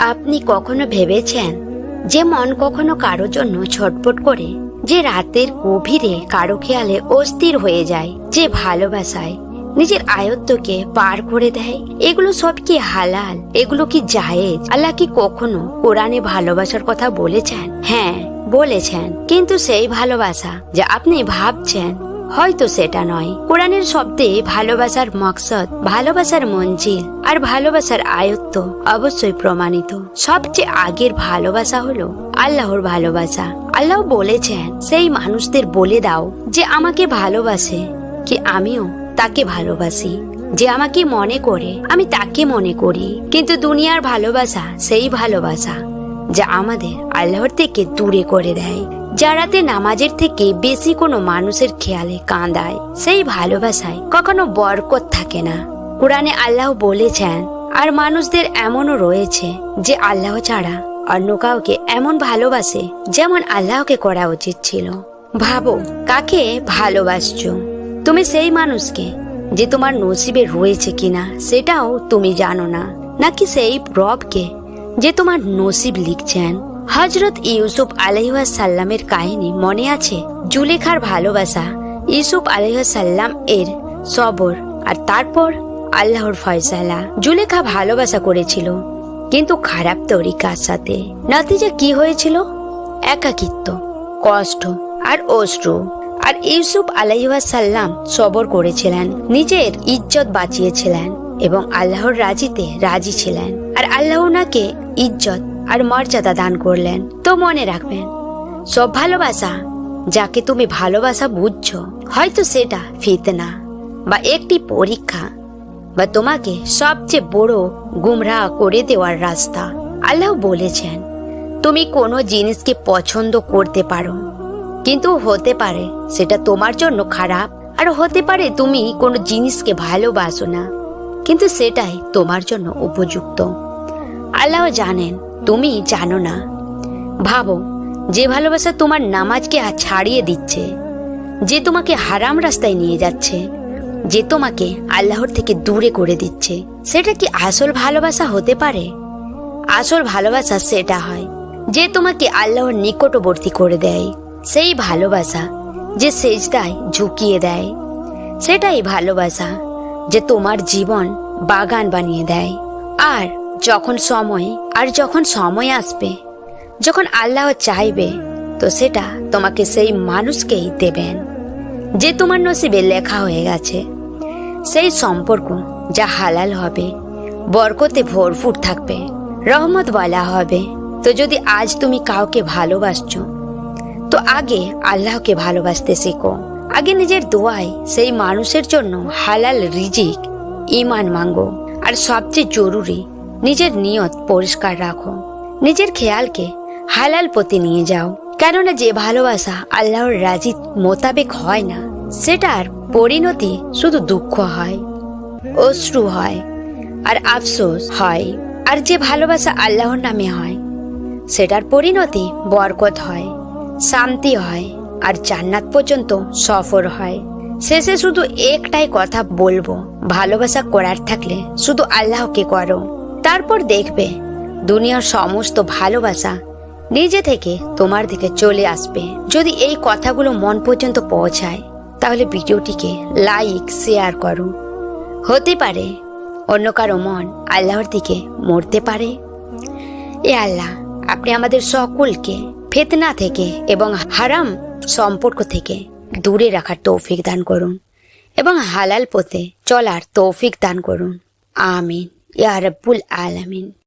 আপনি কখনো ভেবেছেন যে মন কখনো কারও জন্য ছটপট করে? যে রাতের গভীরে কারও খেয়ালে অস্থির হয়ে যায়, যে ভালোবাসায় নিজের আয়ত্তকে পার করে দেয়? এগুলো সব কি হালাল? এগুলো কি জায়েজ? আল্লাহ কি কখনো কোরআনে ভালোবাসার কথা বলেছেন? হ্যাঁ বলেছেন। কিন্তু সেই ভালোবাসা যে আপনি ভাবছেন হয়তো সেটা নয়। কোরআনের শব্দে ভালোবাসার মকসদ, ভালোবাসার মঞ্জিল আর ভালোবাসার আয়ত্ত অবশ্যই প্রমাণিত। সবচেয়ে আগের ভালোবাসা হলো আল্লাহর ভালোবাসা। আল্লাহ বলেছেন, সেই মানুষদের বলে দাও যে আমাকে ভালোবাসে, কি আমিও তাকে ভালোবাসি। যে আমাকে মনে করে, আমি তাকে মনে করি। কিন্তু দুনিয়ার ভালোবাসা সেই ভালোবাসা যা আমাদের আল্লাহর থেকে দূরে করে দেয়। যারাতে নামাজের থেকে বেশি কোনো মানুষের খেয়ালে কাঁদায়, সেই ভালোবাসায় কখনো বরকত থাকে না। কোরআনে আল্লাহ বলেছেন, আর মানুষদের এমনও রয়েছে যে আল্লাহ ছাড়া অন্য কাউকে এমন ভালোবাসে যেমন আল্লাহকে করা উচিত ছিল। ভাবো, কাকে ভালোবাসছো? তুমি সেই মানুষকে যে তোমার নসিবে রয়েছে কিনা সেটাও তুমি জানো না, নাকি সেই রবকে যে তোমার নসিব লিখছেন? হজরত ইউসুফ আলহাসাল্লামের কাহিনী মনে আছে? জুলেখার ভালোবাসা, ইউসুফ আলহাসাল্লাম এর সবর আর তারপর আল্লাহর ফয়সালা। জুলেখা ভালোবাসা করেছিল, কিন্তু খারাপ তরিকার সাথে। নতিজা কি হয়েছিল? একাকিত্ব, কষ্ট আর অশ্রু। আর ইউসুফ আলাইসাল্লাম সবর করেছিলেন, নিজের ইজ্জত বাঁচিয়েছিলেন এবং আল্লাহর রাজিতে রাজি ছিলেন। আর আল্লাহ ওনাকে ইজ্জত আর মর্যাদা দান করলেন। তো মনে রাখবেন, সব ভালোবাসা যাকে তুমি ভালোবাসা বুঝছ, হয়তো সেটা ফিতনা বা একটি পরীক্ষা বা তোমাকে সবচেয়ে বড় গুমরাহ করে দেওয়ার রাস্তা। আল্লাহ বলেছেন, তুমি কোনো জিনিসকে পছন্দ করতে পারো, কিন্তু হতে পারে সেটা তোমার জন্য খারাপ। আর হতে পারে তুমি কোনো জিনিসকে ভালোবাসো না, কিন্তু সেটাই তোমার জন্য উপযুক্ত। আল্লাহ জানেন তুমি জানো না। ভাবো, যে ভালোবাসা তোমার নামাজকে ছাড়িয়ে দিচ্ছে, যে তোমাকে হারাম রাস্তায় নিয়ে যাচ্ছে, যে তোমাকে আল্লাহর থেকে দূরে করে দিচ্ছে, সেটা কি আসল ভালোবাসা হতে পারে? আসল ভালোবাসা সেটা হয়, যে তোমাকে আল্লাহর নিকটবর্তী করে দেয়, সেই ভালোবাসা যে সেজদায় ঝুঁকিয়ে দেয়, সেটাই ভালোবাসা যে তোমার জীবন বাগান বানিয়ে দেয়। আর যখন সময় আর যখন সময় আসবে, যখন আল্লাহ চাইবে, তো সেটা তোমাকে সেই মানুষকেই দেবেন, যে তোমার নসিবে লেখা হয়ে গেছে। সেই সম্পর্ক যা হালাল হবে, বরকতে ভরপুর থাকবে রহমত বলা হবে। তো যদি আজ তুমি কাউকে ভালোবাসছো, তো আগে আল্লাহকে ভালোবাসতে শেখো। আগে নিজের দোয়ায় সেই মানুষের জন্য হালাল রিজিক ইমান মাঙ্গো। আর সবচেয়ে জরুরি নিজের নিয়ত পরিষ্কার রাখো। নিজের খেয়ালকে হালাল পথে নিয়ে যাও। কেননা যে ভালোবাসা আল্লাহর রাজি মোতাবেক হয় না, সেটার পরিণতি শুধু দুঃখ হয়, অশ্রু হয় আর আফসোস হয়। আর যে ভালোবাসা আল্লাহর নামে হয়, সেটার পরিণতি বরকত হয়, শান্তি হয় আর জান্নাত পর্যন্ত সফর হয়। শেষে শুধু একটাই কথা বলব, ভালোবাসা করার থাকলে শুধু আল্লাহকে করো। তারপর দেখবে, দুনিয়ার সমস্ত ভালোবাসা নিজে থেকে তোমার দিকে চলে আসবে। যদি এই কথাগুলো মন পর্যন্ত পৌঁছায়, তাহলে ভিডিওটিকে লাইক, শেয়ার করো। হতে পারে অন্য কারও মন আল্লাহর দিকে মরতে পারে। এ আল্লাহ, আপনি আমাদের সকলকে ফেতনা থেকে এবং হারাম সম্পর্ক থেকে দূরে রাখার তৌফিক দান করুন এবং হালাল পথে চলার তৌফিক দান করুন। আমিন। يا رب العالمين.